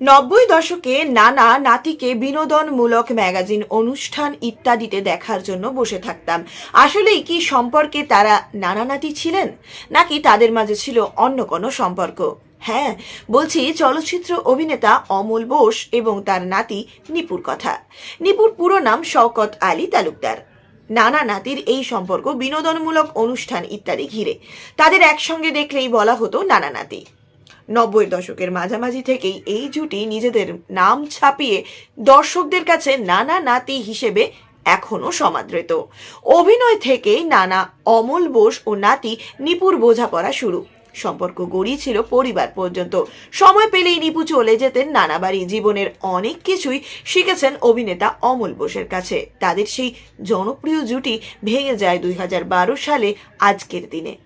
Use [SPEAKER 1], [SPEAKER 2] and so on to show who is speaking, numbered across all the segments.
[SPEAKER 1] নব্বই দশকে নানা নাতিকে বিনোদনমূলক ম্যাগাজিন, অনুষ্ঠান ইত্যাদিতে দেখার জন্য বসে থাকতাম। আসলেই কি সম্পর্কে তারা নানা নাতি ছিলেন? নাকি তাদের মাঝে ছিল অন্য কোনো সম্পর্ক? হ্যাঁ বলছি চলচ্চিত্র অভিনেতা অমল বোস এবং তার নাতি নিপুর কথা। নিপুর পুরো নাম শওকত আলী তালুকদার। নানা নাতির এই সম্পর্ক বিনোদনমূলক অনুষ্ঠান ইত্যাদি ঘিরে। তাদের একসঙ্গে দেখলেই বলা হতো নানা নাতি। নব্বই দশকের মাঝামাঝি থেকেই এই জুটি নিজেদের নাম ছাপিয়ে দর্শকদের কাছে নানা নাতি হিসেবে এখনও সমাদৃত। অভিনয় থেকেই নানা অমল বোস ও নাতি নিপুর বোঝাপড়া শুরু। সম্পর্ক গড়িয়েছিল পরিবার পর্যন্ত। সময় পেলেই নিপু চলে যেতেন নানা বাড়ি। জীবনের অনেক কিছুই শিখেছেন অভিনেতা অমল বোসের কাছে। তাদের সেই জনপ্রিয় জুটি ভেঙে যায় দুই হাজার বারো সালে আজকের দিনে।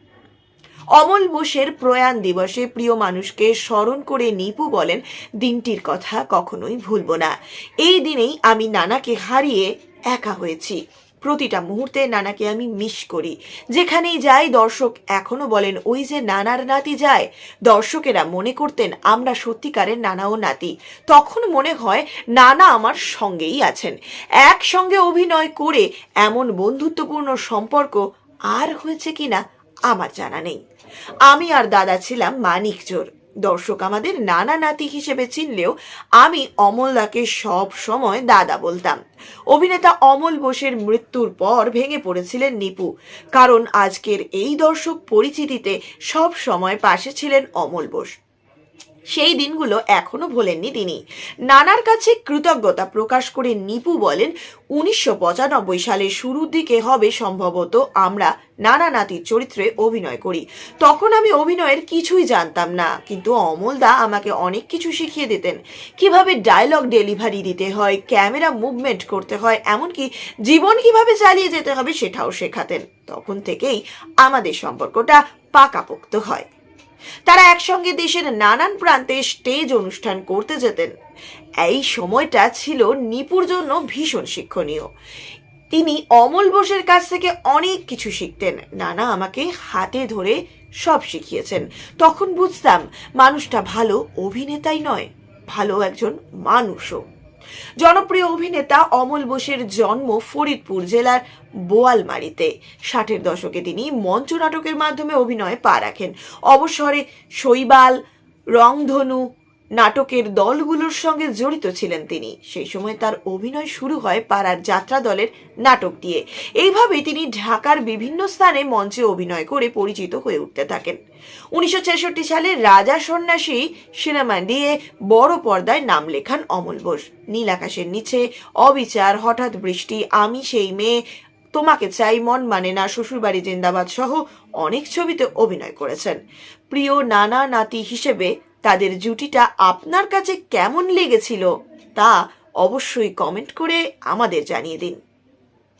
[SPEAKER 1] অমল বোসের প্রয়াণ দিবসে প্রিয় মানুষকে স্মরণ করে নিপু বলেন, দিনটির কথা কখনোই ভুলব না। এই দিনেই আমি নানাকে হারিয়ে একা হয়েছি। প্রতিটা মুহূর্তে নানাকে আমি মিস করি। যেখানেই যাই, দর্শক এখনও বলেন, ওই যে নানার নাতি যায়। দর্শকেরা মনে করতেন, আমরা সত্যিকারের নানা ও নাতি। তখন মনে হয়, নানা আমার সঙ্গেই আছেন। একসঙ্গে অভিনয় করে এমন বন্ধুত্বপূর্ণ সম্পর্ক আর হয়েছে কিনা, আমার জানা নেই। আমি আর দাদা ছিলাম মানিকজোর দর্শক আমাদের নানা নাতি হিসেবে চিনলেও আমি অমলদাকে সব সময় দাদা বলতাম। অভিনেতা অমল বোসের মৃত্যুর পর ভেঙে পড়েছিলেন নিপু। কারণ আজকের এই দর্শক পরিচিতিতে সব সময় পাশে ছিলেন অমল বোস। সেই দিনগুলো এখনও ভোলেননি তিনি। নানার কাছে কৃতজ্ঞতা প্রকাশ করে নিপু বলেন, উনিশশো পঁচানব্বই সালের শুরুর দিকে হবে সম্ভবত আমরা নানা নাতির চরিত্রে অভিনয় করি। তখন আমি অভিনয়ের কিছুই জানতাম না, কিন্তু অমলদা আমাকে অনেক কিছু শিখিয়ে দিতেন। কীভাবে ডায়লগ ডেলিভারি দিতে হয় ক্যামেরা মুভমেন্ট করতে হয়, এমনকি জীবন কীভাবে চালিয়ে যেতে হবে সেটাও শেখাতেন। তখন থেকেই আমাদের সম্পর্কটা পাকাপোক্ত হয়। তারা একসঙ্গে দেশের নানান প্রান্তে স্টেজ অনুষ্ঠান করতে যেতেন। এই সময়টা ছিল নিপুর জন্য ভীষণ শিক্ষণীয়। তিনি অমল বোসের কাছ থেকে অনেক কিছু শিখতেন। নানা আমাকে হাতে ধরে সব শিখিয়েছেন। তখন বুঝতাম, মানুষটা ভালো অভিনেতাই নয়, ভালো একজন মানুষও। জনপ্রিয় অভিনেতা অমল বোসের জন্ম ফরিদপুর জেলার বোয়ালমারিতে। ষাটের দশকে তিনি মঞ্চ নাটকের মাধ্যমে অভিনয়ে পা রাখেন। অবসরে শৈবাল, রংধনু নাটকের দলগুলোর সঙ্গে জড়িত ছিলেন তিনি। সেই সময় তার অভিনয় শুরু হয় পাড়ার যাত্রা দলের নাটক দিয়ে। এইভাবে তিনি ঢাকার বিভিন্ন স্থানে মঞ্চে অভিনয় করে পরিচিত হয়ে উঠতে থাকেন। উনিশশো ছেষট্টি সালে রাজা সন্ন্যাসী সিনেমা দিয়ে বড় পর্দায় নাম লেখান অমল বোস। নীল আকাশের নিচে অবিচার, হঠাৎ বৃষ্টি, আমি সেই মেয়ে, তোমাকে চাই, মন মানে না, শ্বশুরবাড়ি জিন্দাবাদ সহ অনেক ছবিতে অভিনয় করেছেন। প্রিয় নানা নাতি হিসেবে তাদের জুটিটা আপনার কাছে কেমন লেগেছিল তা অবশ্যই কমেন্ট করে আমাদের জানিয়ে দিন।